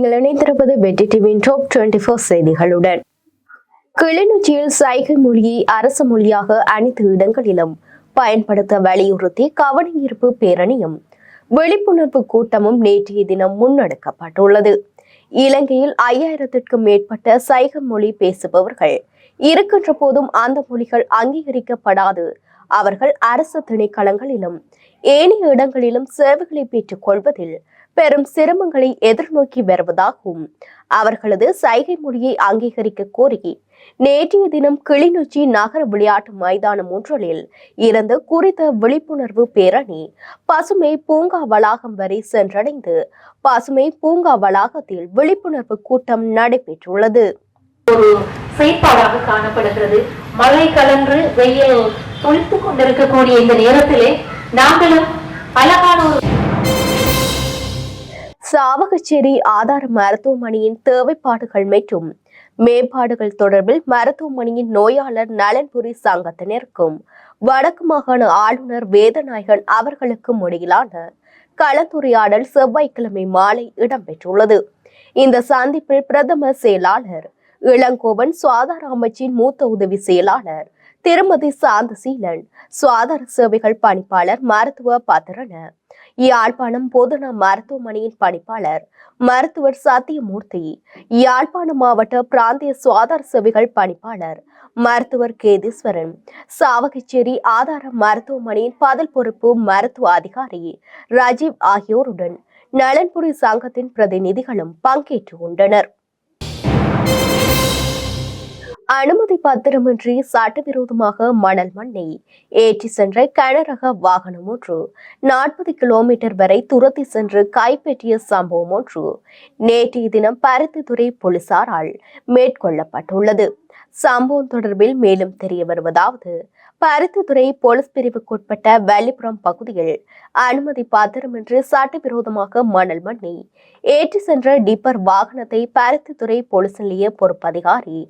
நீங்கள் இணைந்திருப்பது வெற்றி டிவியின் டாப் டுவெண்ட்டி ஃபோர் செய்திகளுடன். கிளிநொச்சியில் சைகை மொழியை அரசு மொழியாக அனைத்து இடங்களிலும் பயன்படுத்த வலியுறுத்தி கவனஈர்ப்பு பேரணியும் விழிப்புணர்வு கூட்டமும் நேற்றைய தினம் முன்னெடுக்கப்பட்டுள்ளது. இலங்கையில் ஐயாயிரத்திற்கும் மேற்பட்ட சைக மொழி பேசுபவர்கள் இருக்கின்ற போதும் அந்த மொழிகள் அங்கீகரிக்கப்படாது. அவர்கள் அரசு திணைக்களங்களிலும் ஏனைய இடங்களிலும் சேவைகளை பெற்றுக் கொள்வதில் பெரும் சிரமங்களை எதிர்நோக்கி வருவதாகவும் அவர்களது சைகை மொழியை அங்கீகரிக்க கோரி நேற்றைய தினம் கிளிநொச்சி நகர விளையாட்டு மைதானம் ஒன்றலில் இருந்து குறித்த விழிப்புணர்வு பேரணி பசுமை பூங்கா வளாகம் வரை சென்றடைந்து பசுமை பூங்கா வளாகத்தில் விழிப்புணர்வு கூட்டம் நடைபெற்றுள்ளது. ஒரு செயற்பாடாக காணப்படுகிறது. மழை கலன்று வெயில் துளித்துக் கொண்டிருக்கக்கூடிய இந்த நேரத்திலே நாங்களும் அழகான ஒரு சாவகச்சேரி ஆதார மருத்துவமனையின் தேவைப்பாடுகள் மற்றும் மேம்பாடுகள் தொடர்பில் மருத்துவமனையின் நோயாளர் நலன்புரி சங்கத்தினருக்கும் வடக்கு மாகாண ஆளுநர் வேதநாயகன் அவர்களுக்கும் இடையிலான கலந்துரையாடல் செவ்வாய்க்கிழமை மாலை இடம்பெற்றுள்ளது. இந்த சந்திப்பில் பிரதம செயலாளர் இளங்கோவன் சுவாதார அமைச்சின் மூத்த உதவி செயலாளர் திருமதி சாந்தசீலன் சுவாதார சேவைகள் பணிப்பாளர் மருத்துவ பாத்திரனர் யாழ்ப்பாணம் போதனா மருத்துவமனையின் பணிப்பாளர் மருத்துவர் சத்தியமூர்த்தி யாழ்ப்பாணம் மாவட்ட பிராந்திய சுவாதார சேவைகள் பணிப்பாளர் மருத்துவர் கேதீஸ்வரன் சாவகச்சேரி ஆதார மருத்துவமனையின் பதில் பொறுப்பு மருத்துவ அதிகாரி ராஜீவ் ஆகியோருடன் நலன்புரி சங்கத்தின் பிரதிநிதிகளும் பங்கேற்று கொண்டனர். அனுமதி பத்திரமின்றி சட்டவிரோதமாக மணல் மண்ணை ஏற்றி சென்ற கனரக வாகனம் ஒன்று நாற்பது கிலோமீட்டர் வரை துரத்தி சென்று கைப்பற்றிய சம்பவம் ஒன்று நேற்றைய தினம் பருத்தித்துறை போலீசாரால் மேற்கொள்ளப்பட்டுள்ளது. சம்பவம் தொடர்பில் மேலும் தெரிய வருவதாவது பருத்தித்துறை போலீஸ் பிரிவுக்குட்பட்ட வேலிபுரம் பகுதியில் அனுமதி பத்திரமின்றி சட்டவிரோதமாக மணல் மண்ணி ஏற்றி சென்ற டிப்பர் வாகனத்தை பருத்தித்துறை போலீஸ் நிலைய பொறுப்பதிகாரி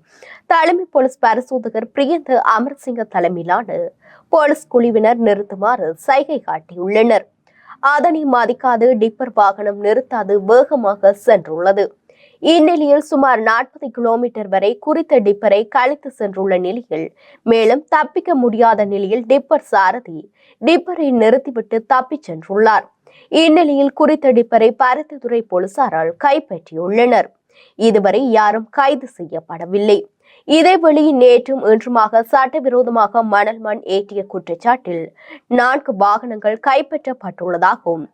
தலைமை போலீஸ் பரிசோதகர் பிரியந்த அமர்சிங்க தலைமையிலான போலீஸ் குழுவினர் நிறுத்துமாறு சைகை காட்டியுள்ளனர். அதனை மதிக்காது டிப்பர் வாகனம் நிறுத்தாது வேகமாக சென்றுள்ளது. இந்நிலையில் சுமார் நாற்பது கிலோமீட்டர் வரை குறித்த டிப்பரை கழித்து சென்றுள்ள நிலையில் மேலும் தப்பிக்க முடியாத நிலையில் டிப்பர் சாரதி டிப்பரை நிறுத்திவிட்டு தப்பிச் சென்றுள்ளார். இந்நிலையில் குறித்த டிப்பரை பருத்தித்துறை போலீசாரால் கைப்பற்றியுள்ளனர். இதுவரை யாரும் கைது செய்யப்படவில்லை. இதேவேளை நேற்றும் இன்றுமாக சட்டவிரோதமாக மணல் மண் ஏற்றிய குற்றச்சாட்டில் நான்கு வாகனங்கள் கைப்பற்றப்பட்டுள்ளதாகவும்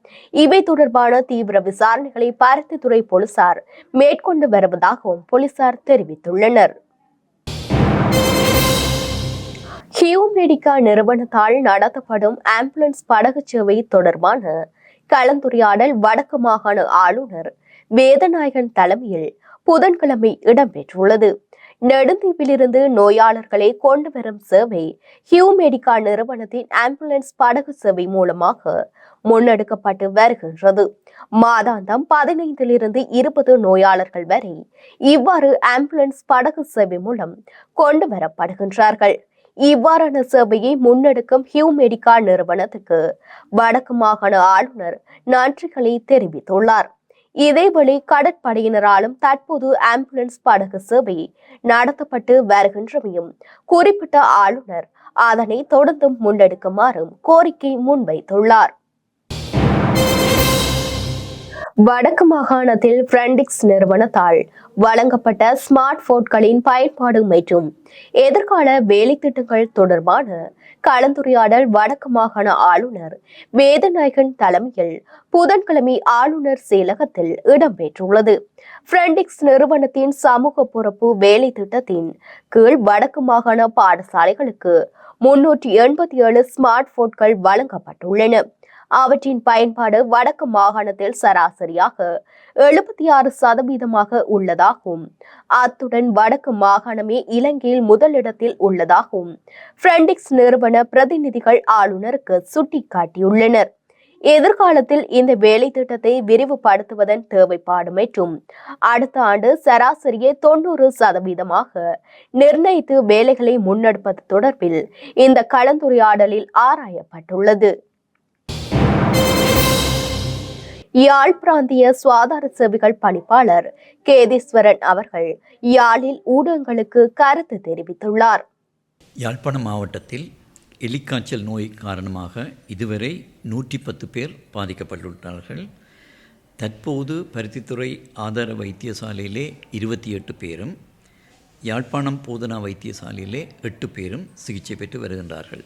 இவை தொடர்பான தீவிர விசாரணைகளை பருத்தித்துறை போலீசார் மேற்கொண்டு வருவதாகவும் போலீசார் தெரிவித்துள்ளனர். ஹியூமெடிகா நிறுவனத்தால் நடத்தப்படும் ஆம்புலன்ஸ் படகு சேவை தொடர்பான கலந்துரையாடல் வடக்கு மாகாண ஆளுநர் வேதநாயகன் தலைமையில் புதன்கிழமை இடம்பெற்றுள்ளது. நெடுந்தீவிலிருந்து நோயாளர்களை கொண்டு வரும் சேவை ஹியூமெடிகா நிறுவனத்தின் ஆம்புலன்ஸ் படகு சேவை மூலமாக முன்னெடுக்கப்பட்டு வருகின்றது. மாதாந்தம் பதினைந்திலிருந்து இருபது நோயாளர்கள் வரை இவ்வாறு ஆம்புலன்ஸ் படகு சேவை மூலம் கொண்டு வரப்படுகின்றார்கள். இவ்வாறான சேவையை முன்னெடுக்கும் ஹியூமெடிகா நிறுவனத்துக்கு வடக்கு மாகாண ஆளுநர் நன்றிகளை தெரிவித்துள்ளார். இதேவேளை கடற்படையினராலும் தற்போது ஆம்புலன்ஸ் படகு சேவை நடத்தப்பட்டு வருகின்றமையும் குறிப்பிட்ட ஆளுநர் அதனை தொடர்ந்தும் முன்னெடுக்குமாறும் கோரிக்கை முன்வைத்துள்ளார். வடக்கு மாகாணத்தில் ஃப்ரெண்டிக்ஸ் நிறுவனத்தால் வழங்கப்பட்ட ஸ்மார்ட் போன்களின் பயன்பாடு மற்றும் எதிர்கால வேலைத்திட்டங்கள் தொடர்பான கலந்துரையாடல் வடக்கு மாகாண ஆளுநர் வேதநாயகன் தலைமையில் புதன்கிழமை ஆளுநர் செயலகத்தில் இடம்பெற்றுள்ளது. ஃப்ரெண்டிக்ஸ் நிறுவனத்தின் சமூக பொறுப்பு வேலை திட்டத்தின் கீழ் வடக்கு மாகாண பாடசாலைகளுக்கு முன்னூற்றி எண்பத்தி ஏழு ஸ்மார்ட் போன்கள் வழங்கப்பட்டுள்ளன. அவற்றின் பயன்பாடு வடக்கு மாகாணத்தில் சராசரியாக எழுபத்தி ஆறு சதவீதமாக உள்ளதாகும். அத்துடன் வடக்கு மாகாணமே இலங்கையில் முதலிடத்தில் உள்ளதாகவும் பிரெண்டிக்ஸ் நிறுவன பிரதிநிதிகள் ஆளுநருக்கு சுட்டிக்காட்டியுள்ளனர். எதிர்காலத்தில் இந்த வேலை திட்டத்தை விரிவுபடுத்துவதன் தேவைப்பாடு மற்றும் அடுத்த ஆண்டு சராசரியை தொண்ணூறு சதவீதமாக நிர்ணயித்து வேலைகளை முன்னெடுப்பது தொடர்பில் இந்த கலந்துரையாடலில் ஆராயப்பட்டுள்ளது. யாழ் பிராந்திய சுகாதார சேவைகள் பணிப்பாளர் கேதீஸ்வரன் அவர்கள் யாழில் ஊடகங்களுக்கு கருத்து தெரிவித்துள்ளார். யாழ்ப்பாணம் மாவட்டத்தில் எலிக்காய்ச்சல் நோய் காரணமாக இதுவரை நூற்றி பத்து பேர் பாதிக்கப்பட்டுள்ளார்கள். தற்போது பருத்தித்துறை ஆதார வைத்தியசாலையிலே இருபத்தி எட்டு பேரும் யாழ்ப்பாணம் போதனா வைத்தியசாலையிலே எட்டு பேரும் சிகிச்சை பெற்று வருகின்றார்கள்.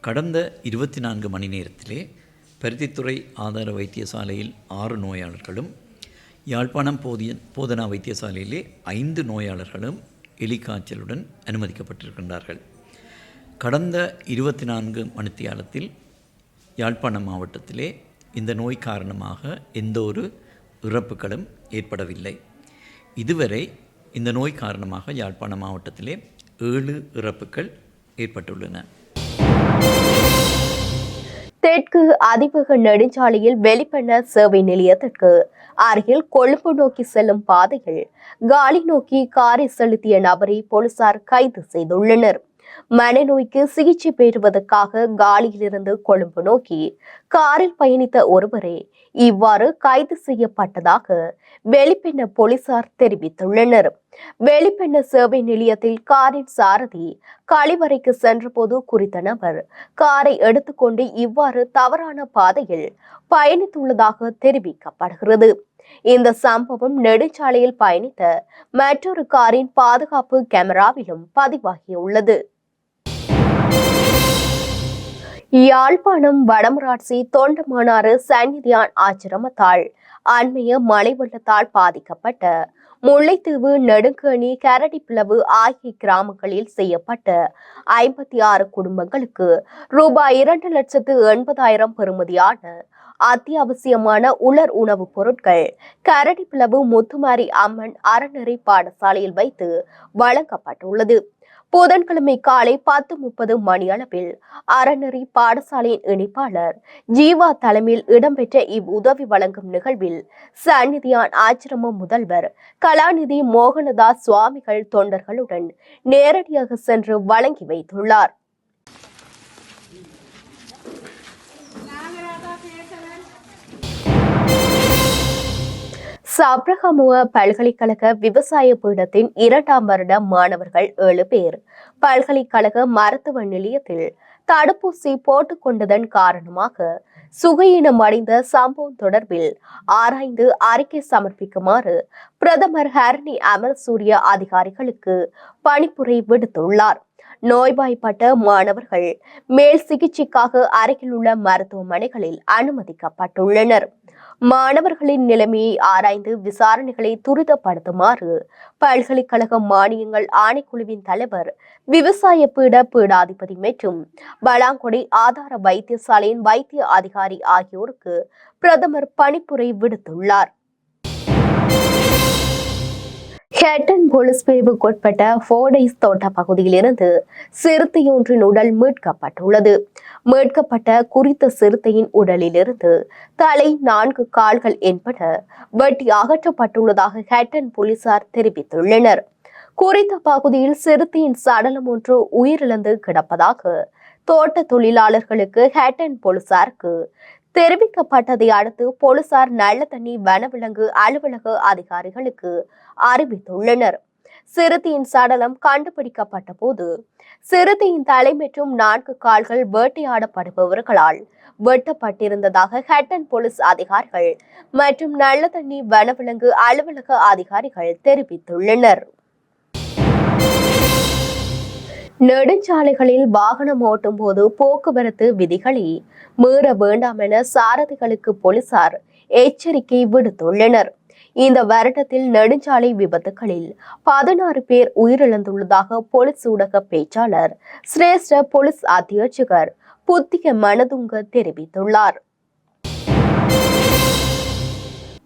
கடந்த இருபத்தி நான்கு மணி நேரத்திலே பருத்தித்துறை ஆதார வைத்தியசாலையில் ஆறு நோயாளர்களும் யாழ்ப்பாணம் போதிய போதனா வைத்தியசாலையிலே ஐந்து நோயாளர்களும் எலிக்காய்ச்சலுடன் அனுமதிக்கப்பட்டிருக்கின்றார்கள். கடந்த இருபத்தி நான்கு மணித்தியாலத்தில் யாழ்ப்பாணம் மாவட்டத்திலே இந்த நோய் காரணமாக எந்த ஒரு இறப்புகளும் ஏற்படவில்லை. இதுவரை இந்த நோய் காரணமாக யாழ்ப்பாணம் மாவட்டத்திலே ஏழு இறப்புகள் ஏற்பட்டுள்ளன. தெற்கு அதிவேக நெடுஞ்சாலையில் வெளிப்பண்ண சேவை நிலையத்திற்கு அருகில் கொழும்பு நோக்கி செல்லும் பாதையில் காலி நோக்கி காரை செலுத்திய நபரை போலீசார் கைது செய்துள்ளனர். மனநோய்க்கு சிகிச்சை பெறுவதற்காக காலியிலிருந்து கொழும்பு நோக்கி காரில் பயணித்த ஒருவரே இவ்வாறு கைது செய்யப்பட்டதாக வெளிப்பெண்ண போலீசார் தெரிவித்துள்ளனர். வெளிப்பெண்ண சேவை நிலையத்தில் காரின் சாரதி கழிவறைக்கு சென்றபோது குறித்த நபர் காரை எடுத்துக்கொண்டு இவ்வாறு தவறான பாதையில் பயணித்துள்ளதாக தெரிவிக்கப்படுகிறது. இந்த சம்பவம் நெடுஞ்சாலையில் பயணித்த மற்றொரு காரின் பாதுகாப்பு கேமராவிலும் பதிவாகியுள்ளது. யாழ்ப்பாணம் வடமராட்சி தொண்டமானாறு சந்நிதியான் ஆச்சிரமத்தால் அண்மைய மழை வெள்ளத்தால் பாதிக்கப்பட்ட முல்லைத்தீவு நெடுங்கணி கரடிப்பிளவு ஆகிய கிராமங்களில் செய்யப்பட்ட ஐம்பத்தி ஆறு குடும்பங்களுக்கு ரூபாய் இரண்டு லட்சத்து எண்பதாயிரம் பெறுமதியான அத்தியாவசியமான உலர் உணவுப் பொருட்கள் கரடிப்பிளவு முத்துமாரி அம்மன் அறநெறி பாடசாலையில் வைத்து வழங்கப்பட்டுள்ளது. புதன்கிழமை காலை பத்து முப்பது மணியளவில் அறநெறி பாடசாலையின் இணைப்பாளர் ஜீவா தலைமையில் இடம்பெற்ற இவ் உதவி வழங்கும் நிகழ்வில் சந்நிதியான் ஆச்சிரம முதல்வர் கலாநிதி மோகனதாஸ் சுவாமிகள் தொண்டர்களுடன் நேரடியாக சென்று வழங்கி வைத்துள்ளார். சப்ரகமுவ பல்கலைக்கழக விவசாய பீடத்தின் இரண்டாம் வருட மாணவர்கள் ஏழு பேர். பல்கலைக்கழக மருத்துவ நிலையத்தில் தடுப்பூசி போட்டுக்கொண்டதன் காரணமாக சுகையினம் அடைந்த சம்பவம் தொடர்பில் ஆராய்ந்து அறிக்கை சமர்ப்பிக்குமாறு பிரதமர் ஹரணி அமர் சூரிய அதிகாரிகளுக்கு பணிப்புரை விடுத்துள்ளார். நோய்வாய்ப்பட்ட மாணவர்கள் மேல் சிகிச்சைக்காக அருகில் உள்ள மருத்துவமனைகளில் அனுமதிக்கப்பட்டுள்ளனர். மாணவர்களின் நிலைமையை ஆராய்ந்து விசாரணைகளை துரிதப்படுத்துமாறு பல்கலைக்கழக மானியங்கள் ஆணைக்குழுவின் தலைவர் விவசாய பீட பீடாதிபதி மற்றும் பலாங்கொடை ஆதார வைத்தியசாலையின் வைத்திய அதிகாரி ஆகியோருக்கு பிரதமர் பணிப்புரை விடுத்துள்ளார். ஹேட்டன் போலீஸ் பிரிவுக்குட்பட்ட ஃபோர்டைஸ் தோட்ட பகுதியிலிருந்து சிறுத்தையொன்றின் உடல் மீட்கப்பட்டுள்ளது. மீட்கப்பட்ட குறித்த சிறுத்தையின் உடலிலிருந்து தலை நான்கு கால்கள் என்பன வெட்டி அகற்றப்பட்டுள்ளதாக ஹேட்டன் போலீசார் தெரிவித்துள்ளனர். குறித்த பகுதியில் சிறுத்தையின் சடலம் ஒன்று உயிரிழந்து கிடப்பதாக தோட்ட தொழிலாளர்களுக்கு ஹேட்டன் போலீசாருக்கு தெரிவிக்கப்பட்டதை அடுத்து போலீசார் நல்ல தண்ணி வனவிலங்கு அலுவலக அதிகாரிகளுக்கு அறிவித்துள்ளனர். சிறுத்தையின் சடலம் கண்டுபிடிக்கப்பட்ட போது சிறுத்தையின் தலை மற்றும் நான்கு கால்கள் வேட்டையாடப்படுபவர்களால் வெட்டப்பட்டிருந்ததாக ஹட்டன் போலீஸ் அதிகாரிகள் மற்றும் நல்ல தண்ணி வனவிலங்கு அலுவலக அதிகாரிகள் தெரிவித்துள்ளனர். நெடுஞ்சாலைகளில் வாகனம் ஓட்டும் போது போக்குவரத்து விதிகளை மீற வேண்டாம் என சாரதிகளுக்கு போலீசார் எச்சரிக்கை விடுத்துள்ளனர். இந்த வருடத்தில் நெடுஞ்சாலை விபத்துகளில் பதினாறு பேர் உயிரிழந்துள்ளதாக போலீஸ் ஊடக பேச்சாளர் சிரேஷ்ட போலீஸ் அத்தியட்சகர் புத்திய மனதுங்க தெரிவித்துள்ளார்.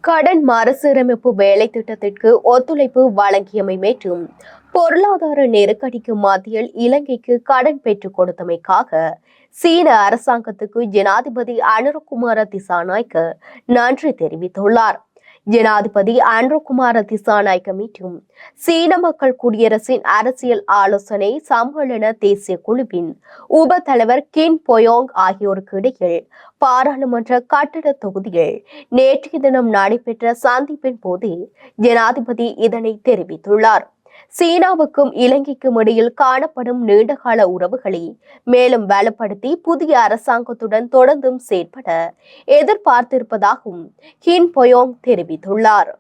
கடன் மறுசீரமைப்பு வேலை திட்டத்திற்கு ஒத்துழைப்பு வழங்கியமை மற்றும். பொருளாதார நெருக்கடிக்கு மத்தியில் இலங்கைக்கு கடன் பெற்றுக் கொடுத்தமைக்காக சீன அரசாங்கத்துக்கு ஜனாதிபதி அனுரகுமார திசாநாய்க்கு நன்றி தெரிவித்துள்ளார். ஜனாதிபதி ஆண்ட்ரோ குமார திசாநாயக்க மீட்டும் சீன மக்கள் குடியரசின் அரசியல் ஆலோசனை சம்மேளன தேசிய குழுவின் உப தலைவர் கின் பொயோங் ஆகியோருக்கு இடையில் பாராளுமன்ற கட்டட தொகுதியில் நேற்றைய தினம் நடைபெற்ற சந்திப்பின் போது ஜனாதிபதி இதனை தெரிவித்துள்ளார். சீனாவுக்கும் இலங்கைக்கும் இடையில் காணப்படும் நீண்டகால உறவுகளை மேலும் பலப்படுத்தி புதிய அரசாங்கத்துடன் தொடர்ந்தும் செயற்பட எதிர்பார்த்திருப்பதாகவும் கின் பொயோங் தெரிவித்துள்ளார்.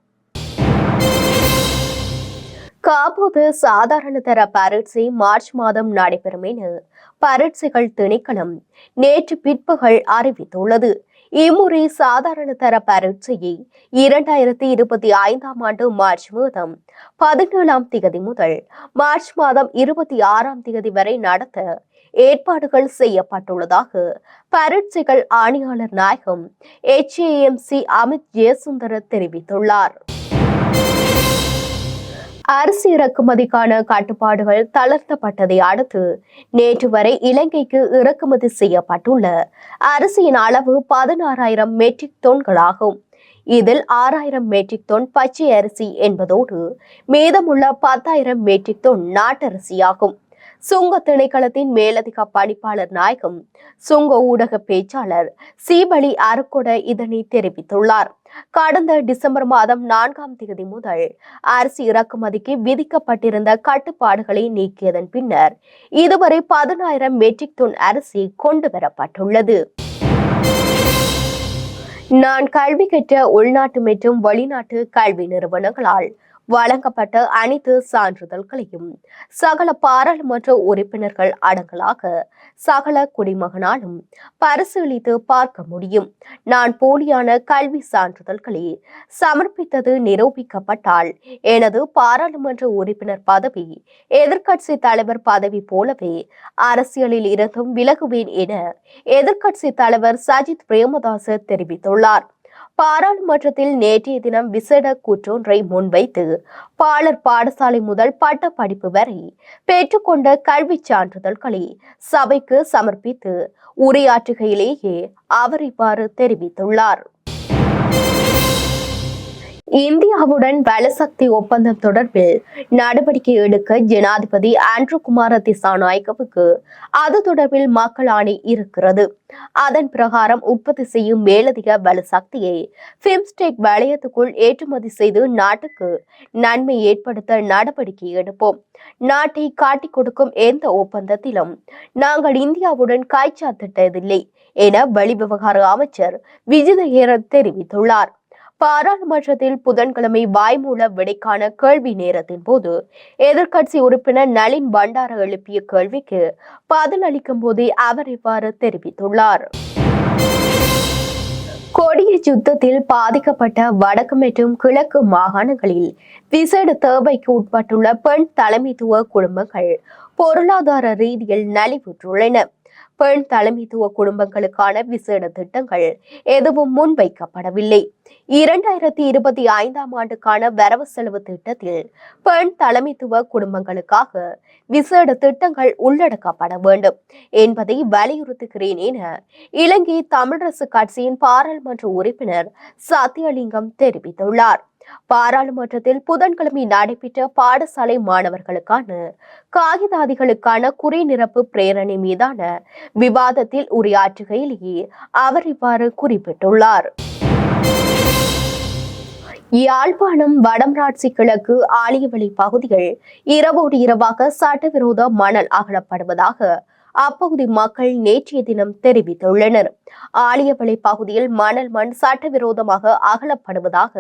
காபோது சாதாரண தர பரீட்சை மார்ச் மாதம் நடைபெறும் என பரீட்சைகள் திணைக்களம் நேற்று பிற்பகல் அறிவித்துள்ளது. இம்முறை சாதாரண தர பரீட்சையை இரண்டாயிரத்தி இருபத்தி ஐந்தாம் ஆண்டு மார்ச் மாதம் பதினேழாம் திகதி முதல் மார்ச் மாதம் இருபத்தி ஆறாம் திகதி வரை நடத்த ஏற்பாடுகள் செய்யப்பட்டுள்ளதாக பரீட்சைகள் ஆணையாளர் நாயகம் எச்ஏஎம்சி அமித் ஜெயசுந்தர தெரிவித்துள்ளார். அரிசி இறக்குமதிக்கான கட்டுப்பாடுகள் தளர்த்தப்பட்டதை அடுத்து நேற்று வரை இலங்கைக்கு இறக்குமதி செய்யப்பட்டுள்ள அரிசியின் அளவு பதினாறாயிரம் மெட்ரிக் தொன்களாகும் இதில் ஆறாயிரம் மெட்ரிக் தொன் பச்சை அரிசி என்பதோடு மீதமுள்ள பத்தாயிரம் மெட்ரிக் தொன் நாட்டரிசியாகும். சுங்க திணைக்களத்தின் மேலதிக பணிப்பாளர் நாயகம் சுங்க ஊடக பேச்சாளர் சீபலி அருக்கொட இதனை தெரிவித்துள்ளார். கடந்த டிசம்பர் மாதம் நான்காம் தேதி முதல் அரிசி இறக்குமதிக்கு விதிக்கப்பட்டிருந்த கட்டுப்பாடுகளை நீக்கியதன் பின்னர் இதுவரை பதினாயிரம் மெட்ரிக் டன் அரிசி கொண்டு வரப்பட்டுள்ளது நான் கல்வி கற்ற உள்நாட்டு மற்றும் வெளிநாட்டு கல்வி நிறுவனங்களால் வழங்கப்பட்ட அனைத்து சான்றிதழ்களையும் சகல பாராளுமன்ற உறுப்பினர்கள் அடங்கலாக சகல குடிமகனாலும் பரிசீலித்து பார்க்க முடியும். நான் போலியான கல்வி சான்றிதழ்களை சமர்ப்பித்தது நிரூபிக்கப்பட்டால் எனது பாராளுமன்ற உறுப்பினர் பதவி எதிர்க்கட்சி தலைவர் பதவி போலவே அரசியலில் இருந்தும் விலகுவேன் என எதிர்க்கட்சி தலைவர் சஜித் பிரேமதாச தெரிவித்துள்ளார். பாராளுமன்றத்தில் நேற்றைய தினம் விசேட கூற்றொன்றை முன்வைத்து பாலர் பாடசாலை முதல் பட்ட படிப்பு வரை பெற்றுக்கொண்ட கல்விச் சான்றிதழ்களை சபைக்கு சமர்ப்பித்து உரையாற்றுகையிலேயே அவர் இவ்வாறு தெரிவித்துள்ளார். இந்தியாவுடன் வலசக்தி ஒப்பந்தம் தொடர்பில் நடவடிக்கை எடுக்க ஜனாதிபதி ஆண்ட்ரூ குமார திசாநாயக்கவுக்கு அது தொடர்பில் மக்கள் ஆணை இருக்கிறது. அதன் பிரகாரம் உற்பத்தி செய்யும் மேலதிக வலுசக்தியை பிம்ஸ்டெக் வளையத்துக்குள் ஏற்றுமதி செய்து நாட்டுக்கு நன்மை ஏற்படுத்த நடவடிக்கை எடுப்போம். நாட்டை காட்டிக் கொடுக்கும் எந்த ஒப்பந்தத்திலும் நாங்கள் இந்தியாவுடன் காய்ச்சாத்திட்டதில்லை என வெளிவிவகார அமைச்சர் விஜயதேரன் தெரிவித்துள்ளார். பாராளுமன்றத்தில் புதன்கிழமை வாய்மூல விடைக்கான கேள்வி நேரத்தின் போது எதிர்க்கட்சி உறுப்பினர் நளின் பண்டார எழுப்பிய கேள்விக்கு பதில் அளிக்கும் போதே அவர் இவ்வாறு தெரிவித்துள்ளார். கொடிய யுத்தத்தில் பாதிக்கப்பட்ட வடக்கு மற்றும் கிழக்கு மாகாணங்களில் விசேட தேவைக்கு உட்பட்டுள்ள பெண் தலைமைத்துவ குடும்பங்கள் பொருளாதார ரீதியில் நலிவுற்றுள்ளன. பெண் தலைமைத்துவ குடும்பங்களுக்கான விசேட திட்டங்கள் எதுவும் முன்வைக்கப்படவில்லை. இரண்டாயிரத்தி இருபத்தி ஐந்தாம் ஆண்டுக்கான வரவு செலவு திட்டத்தில் பெண் தலைமைத்துவ குடும்பங்களுக்காக விசேட திட்டங்கள் உள்ளடக்கப்பட வேண்டும் என்பதை வலியுறுத்துகிறேன் என இலங்கை தமிழரசு கட்சியின் பாராளுமன்ற உறுப்பினர் சத்தியலிங்கம் தெரிவித்துள்ளார். பாராளுமன்றத்தில் புதன்கிழமை நடைபெற்ற பாடசாலை மாணவர்களுக்கான காகிதாதிகளுக்கான குறி நிரப்பு பிரேரணை மீதான விவாதத்தில் உரையாற்றுகையிலேயே அவர் இவ்வாறு குறிப்பிட்டுள்ளார். யாழ்ப்பாணம் வடமராட்சி கிழக்கு ஆலியவெளி பகுதிகள் இரவோடு இரவாக சட்டவிரோத மணல் அகலப்படுவதாக அப்பகுதி மக்கள் நேற்றைய தினம் தெரிவித்துள்ளனர். ஆலியவளை பகுதியில் மணல் மண் சட்டவிரோதமாக அகலப்படுவதாக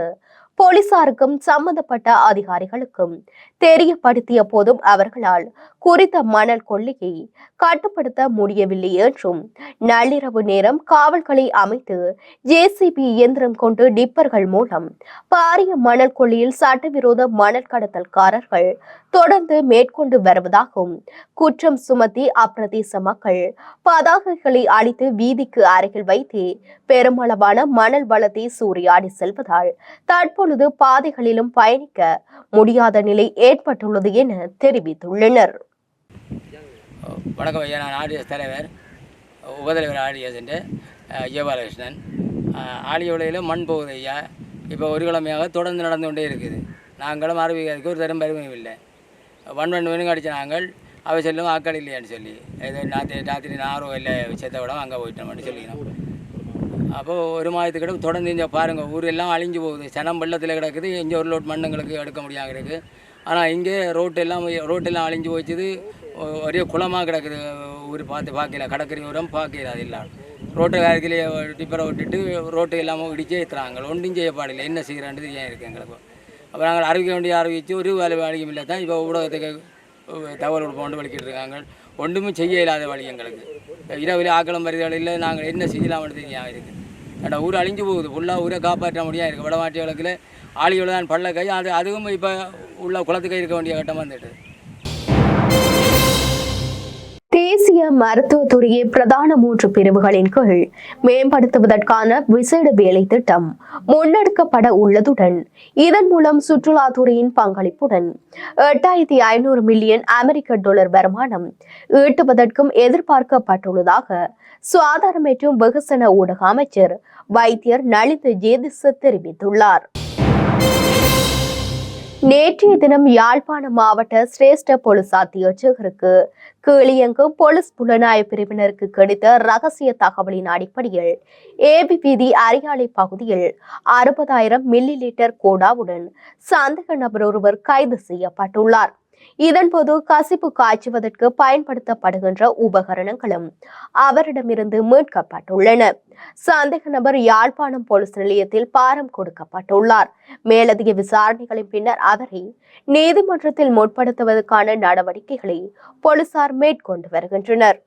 போலீசாருக்கும் சம்பந்தப்பட்ட அதிகாரிகளுக்கும் தெரியப்படுத்திய போதும் அவர்களால் குறித்த மணல் கொள்ளையை கட்டுப்படுத்த முடியவில்லை என்றும் நள்ளிரவு நேரம் காவல்களை அமைத்து ஜேசிபி இயந்திரம் கொண்டு டிப்பர்கள் மூலம் பாரிய மணல் கொள்ளையில் சட்டவிரோத மணல் கடத்தல்காரர்கள் தொடர்ந்து மேற்கொண்டு வருவதாகவும் குற்றம் சுமத்தி அப்பிரதேச மக்கள் பதாகைகளை அழித்து வீதிக்கு அருகில் வைத்து பெருமளவான மணல் வளத்தை சூறையாடி செல்வதால் தற்போது தற்பொழுது பாதைகளிலும் பயணிக்க முடியாத நிலை ஏற்பட்டுள்ளது என தெரிவித்துள்ளனர். வணக்கம் ஐயா. நான் ஆர்டிஎஸ் தலைவர் உபதலைவர் ஆர்டிஎஸ் என்று ஜெயபாலகிருஷ்ணன். ஆடிய உலகில் மண் போகுது ஐயா. இப்போ ஒரு கிழமையாக தொடர்ந்து நடந்து கொண்டே இருக்குது. நாங்களும் அறிவிக்கிறதுக்கு ஒரு தரும் பெருமையும் இல்லை. ஒன் ஒன் வேணுங்க அடித்த நாங்கள் அவை செல்லும் ஆக்கள் இல்லையான்னு சொல்லி. ஏதோ ராத்திரி ராத்திரி நாரோ இல்லை செத்த விட அங்கே போயிட்டோம்னு சொல்லிக்கிறோம். அப்போ ஒரு மாதத்துக்கிட்ட தொடர்ந்து இங்கே பாருங்கள் ஊர் எல்லாம் அழிஞ்சு போகுது. சனம் வெள்ளத்தில் கிடக்குது இங்கே ஒரு லோட் மண்ணுங்களுக்கு எடுக்க முடியாது இருக்குது ஆனால் இங்கே ரோட்டு எல்லாம் ரோட்டெல்லாம் அழிஞ்சு போச்சுது ஒரே குளமாக கிடக்குது ஊர் பார்த்து பார்க்கல. கடற்கரை உரம் பார்க்கல அது இல்லை ரோட்டை காரத்திலே டிப்பரை விட்டுட்டு ரோட்டு எல்லாமே இடிச்சே ஏற்றுறாங்க ஒன்றும் செய்யப்பாடில்லை என்ன செய்கிறான்றது ஏன் இருக்குது எங்களுக்கு? அப்போ நாங்கள் அறிவிக்க வேண்டிய அறிவிச்சு ஒரு வேலை வழியும் இல்லை தான் இப்போ ஊடகத்துக்கு தகவல் கொடுப்போம் வலிக்கிட்டு இருக்காங்க. ஒன்றுமே செய்ய இல்லாத வழி எங்களுக்கு. இரவில் ஆக்களம் இல்லை நாங்கள் என்ன செய்யலாம்னு தெரியாமல் இருக்குது என்னோட ஊர் அழிஞ்சு போகுது. ஃபுல்லாக ஊரை காப்பாற்ற முடியாது. இருக்குது வடமாட்டி வழக்கில் ஆளிகள் தான் பள்ள கை அது அதுவும் இப்போ உள்ள குளத்துக்கை இருக்க வேண்டிய கட்டமாக இருந்துட்டு தேசிய மருத்துவத்துறையை பிரதான மூன்று பிரிவுகளின் கீழ் மேம்படுத்துவதற்கான விசேட வேலை திட்டம் முன்னெடுக்கப்பட உள்ளதுடன் இதன் மூலம் சுற்றுலாத்துறையின் பங்களிப்புடன் எட்டாயிரத்தி ஐநூறு மில்லியன் அமெரிக்க டாலர் வருமானம் ஈட்டுவதற்கும் எதிர்பார்க்கப்பட்டுள்ளதாக சுகாதாரம் மற்றும் வெகுசன ஊடக அமைச்சர் வைத்தியர் நளித் ஜேதிச தெரிவித்துள்ளார். நேற்றைய தினம் யாழ்ப்பாணம் மாவட்ட சிரேஷ்ட போலீஸ் அத்தியட்சகருக்கு கீழியங்கும் போலீஸ் புலனாய்வு பிரிவினருக்கு கிடைத்த ரகசிய தகவலின் அடிப்படையில் ஏபி வீதி அரியாலை பகுதியில் அறுபதாயிரம் மில்லி லிட்டர் கோடாவுடன் சந்தேக நபர் ஒருவர் கைது செய்யப்பட்டுள்ளார். இதன்போது கசிப்பு காய்ச்சுவதற்கு பயன்படுத்தப்படுகின்ற உபகரணங்களும் அவரிடமிருந்து மீட்கப்பட்டுள்ளன. சந்தேக நபர் யாழ்ப்பாணம் போலீஸ் நிலையத்தில் பாரம் கொடுக்கப்பட்டுள்ளார். மேலதிக விசாரணைகளின் பின்னர் அவரை நீதிமன்றத்தில் முற்படுத்துவதற்கான நடவடிக்கைகளை போலீசார் மேற்கொண்டு வருகின்றனர்.